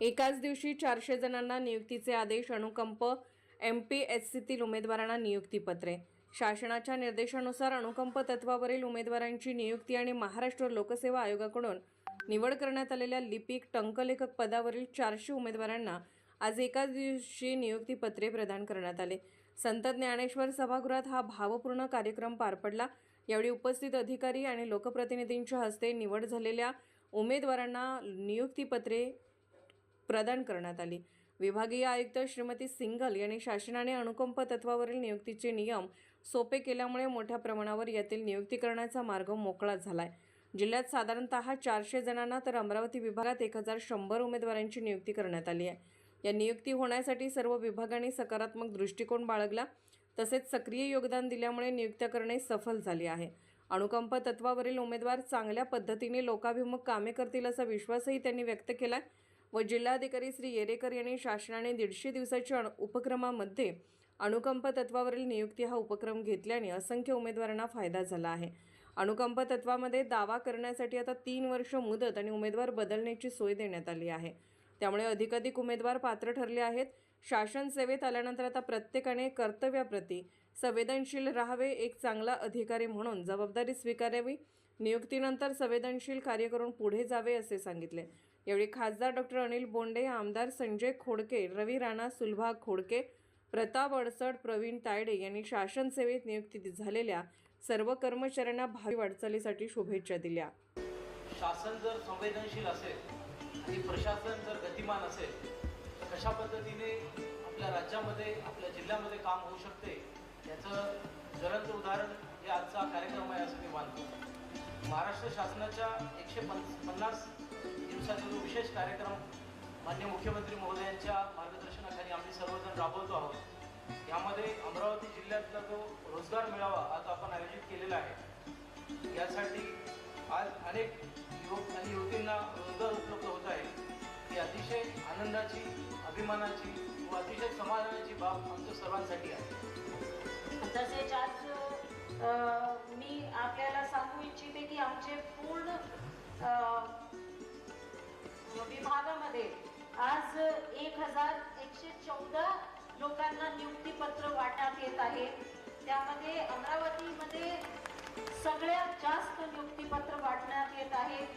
एकाच दिवशी चारशे जणांना नियुक्तीचे आदेश अनुकंप एम पी एस सीतील उमेदवारांना नियुक्तीपत्रे. शासनाच्या निर्देशानुसार अनुकंप तत्वावरील उमेदवारांची नियुक्ती आणि महाराष्ट्र लोकसेवा आयोगाकडून निवड करण्यात आलेल्या लिपिक टंकलेखक पदावरील चारशे उमेदवारांना आज एकाच दिवशी नियुक्तीपत्रे प्रदान करण्यात आले. संत ज्ञानेश्वर सभागृहात हा भावपूर्ण कार्यक्रम पार पडला. यावेळी उपस्थित अधिकारी आणि लोकप्रतिनिधींच्या हस्ते निवड झालेल्या उमेदवारांना नियुक्तीपत्रे प्रदान करण्यात आली. विभागीय आयुक्त श्रीमती सिंगल यांनी शासनाने अनुकंप तत्वावरील नियुक्तीचे नियम सोपे केल्यामुळे मोठ्या प्रमाणावर यातील नियुक्ती करण्याचा मार्ग मोकळा झाला आहे जिल्ह्यात साधारणतः चारशे जणांना तर अमरावती विभागात एक हजार शंभर उमेदवारांची नियुक्ती करण्यात आली आहे. या नियुक्ती होण्यासाठी सर्व विभागांनी सकारात्मक दृष्टिकोन बाळगला. तसेच सक्रिय योगदान दिल्यामुळे नियुक्त्या करणे सफल झाले आहे. अनुकंप तत्वावरील उमेदवार चांगल्या पद्धतीने लोकाभिमुख कामे करतील असा विश्वासही त्यांनी व्यक्त केला आहे व जिल्हाधिकारी श्री येरेकर यांनी शासनाने दीडशे दिवसाच्या उपक्रमामध्ये अनुकंप तत्वावरील नियुक्ती हा उपक्रम घेतल्याने असंख्य उमेदवारांना फायदा झाला आहे. अनुकंप तत्वामध्ये दावा करण्यासाठी आता तीन वर्ष मुदत आणि उमेदवार बदलण्याची सोय देण्यात आली आहे. त्यामुळे अधिकाधिक उमेदवार पात्र ठरले आहेत. शासन सेवेत आल्यानंतर आता प्रत्येकाने कर्तव्याप्रती संवेदनशील राहावे एक चांगला अधिकारी म्हणून जबाबदारी स्वीकारावी नियुक्तीनंतर संवेदनशील कार्य करून पुढे जावे असे सांगितले. यावेळी खासदार डॉक्टर अनिल बोंडे आमदार संजय खोडके रवी राणा सुलभा खोडके प्रताप अडसड प्रवीण तायडे यांनी शासन सेवेत नियुक्ती झालेल्या सर्व कर्मचाऱ्यांना भावी वाटचालीसाठी शुभेच्छा दिल्या. शासन जर संवेदनशील असेल आणि प्रशासन जर गतिमान असेल तर कशा पद्धतीने आपल्या राज्यामध्ये आपल्या जिल्ह्यामध्ये काम होऊ शकते? याचं ज्वलंत उदाहरण हे आजचा कार्यक्रम महाराष्ट्र शासनाच्या एकशे पन पन्नास दिवसाचा जो विशेष कार्यक्रम मान्य मुख्यमंत्री महोदयांच्या मार्गदर्शनाखाली आम्ही सर्वजण राबवतो आहोत. यामध्ये अमरावती जिल्ह्यातला जो रोजगार मेळावा आज आपण आयोजित केलेला आहे. यासाठी आज अनेक युवक आणि युवतींना रोजगार उपलब्ध होत आहे. ही अतिशय आनंदाची अभिमानाची व अतिशय समाधानाची बाब आमच्या सर्वांसाठी आहे. तसेच आज आमचे पूर्ण विभागामध्ये आज एक हजार एकशे चौदा लोकांना नियुक्तीपत्र वाटण्यात येत आहे. त्यामध्ये अमरावतीमध्ये सगळ्यात जास्त नियुक्तीपत्र वाटण्यात येत आहेत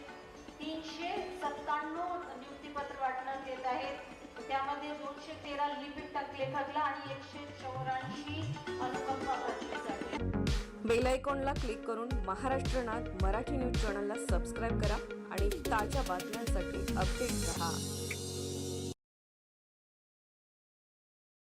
तीनशे सत्त्याण्णव नियुक्तीपत्र वाटण्यात येत आहेत. त्यामध्ये दोनशे तेरा लिपिक लेखकला आणि एकशे चौऱ्याऐंशी अनुकंपा बेल आयकॉनला क्लिक करून महाराष्ट्र नाथ मराठी न्यूज चॅनलला सबस्क्राईब करा आणि ताज्या बातम्यांसाठी अपडेट रहा.